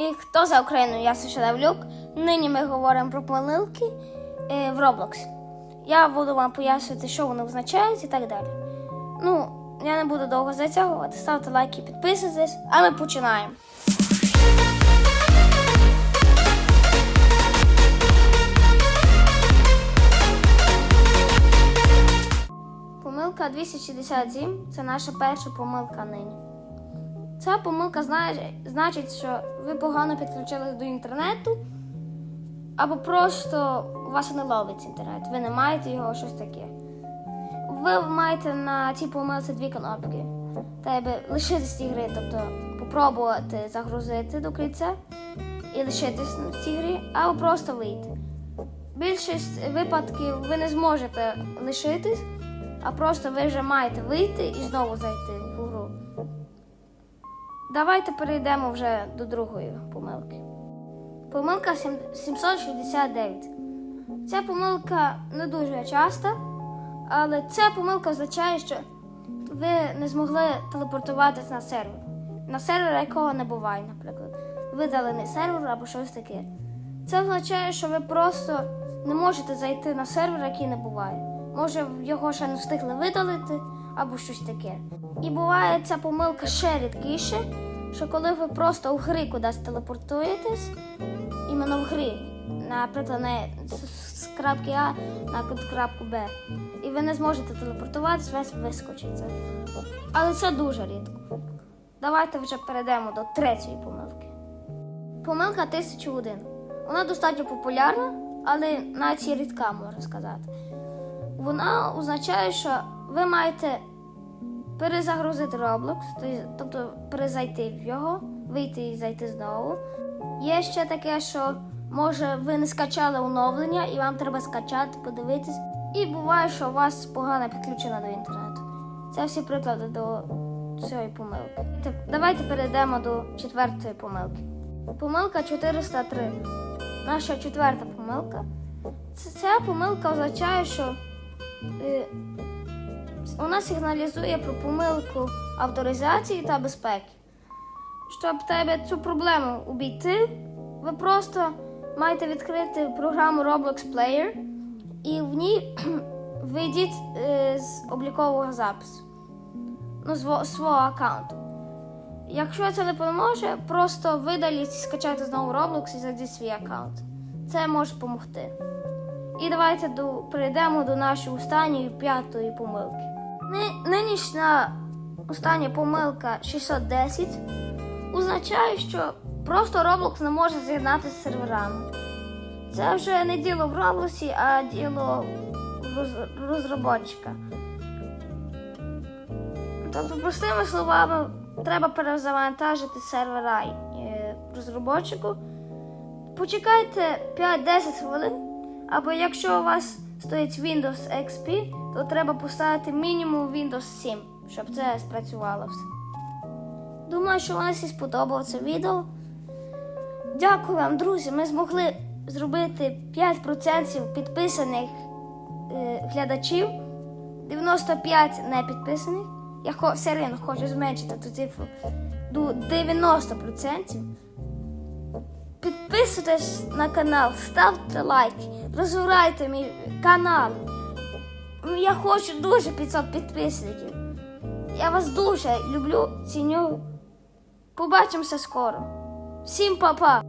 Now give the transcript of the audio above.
І хто за Україну? Я Саша Давлюк. Нині ми говоримо про помилки е, в Roblox. Я буду вам пояснювати, що вони означають і так далі. Ну, я не буду довго затягувати. Ставте лайки, підписуйтесь, а ми починаємо. Помилка 267 це наша перша помилка нині. Ця помилка значить, що ви погано підключились до інтернету, або просто у вас не ловить інтернет, ви не маєте його щось таке. Ви маєте на цій помилці дві кнопки. Тебе лишитись цієї гри, тобто попробувати загрузити до кінця і лишитись в цій грі, або просто вийти. Більшість випадків ви не зможете лишитись, а просто ви вже маєте вийти і знову зайти в гру. Давайте перейдемо вже до другої помилки. Помилка 769. Ця помилка не дуже часта, але ця помилка означає, що ви не змогли телепортуватись на сервер. На сервер, якого не буває, наприклад. Видалений сервер або щось таке. Це означає, що ви просто не можете зайти на сервер, який не буває. Може, його ще не встигли видалити або щось таке. І буває ця помилка ще рідкіше, що коли ви просто у грі кудись телепортуєтесь, іменно в грі, наприклад, не з- крапки А на крапку Б, і ви не зможете телепортуватись, вас вискочиться. Але це дуже рідко. Давайте вже перейдемо до третьої помилки. Помилка 1001. Вона достатньо популярна, але навіть і рідка, можна сказати. Вона означає, що ви маєте перезагрузити Roblox, тобто перезайти в його, вийти і зайти знову. Є ще таке, що може ви не скачали оновлення і вам треба скачати, подивитись. І буває, що у вас погано підключено до інтернету. Це всі приклади до цієї помилки. Давайте перейдемо до четвертої помилки. Помилка 403. Наша четверта помилка. Ця помилка означає, що е, вона сигналізує про помилку авторизації та безпеки. Щоб тебе цю проблему обійти, ви просто маєте відкрити програму Roblox Player і в ній вийдіть е, з облікового запису. Ну, з свого аккаунту. Якщо це не допоможе, просто видаліть і скачайте знову Roblox і зайдіть свій аккаунт. Це може допомогти. І давайте до, перейдемо до нашої останньої п'ятої помилки. Ни- Нинішня остання помилка 610 означає, що просто Roblox не може з'єднатися з серверами. Це вже не діло в Roblox, а діло в роз- розробника. Тобто, простими словами, треба перезавантажити сервера е, розробнику. Почекайте 5-10 хвилин, або якщо у вас стоїть Windows XP, то треба поставити мінімум Windows 7, щоб це спрацювало все. Думаю, що вам всі сподобалося відео. Дякую вам, друзі. Ми змогли зробити 5% підписаних е, глядачів, 95 не підписаних. Я все рівно хочу зменшити ту цифру до 90%. Підписуйтесь на канал, ставте лайки, розвивайте мій канал. Я хочу дуже 500 підписників. Я вас дуже люблю, ціню. Побачимося скоро. Всім па-па!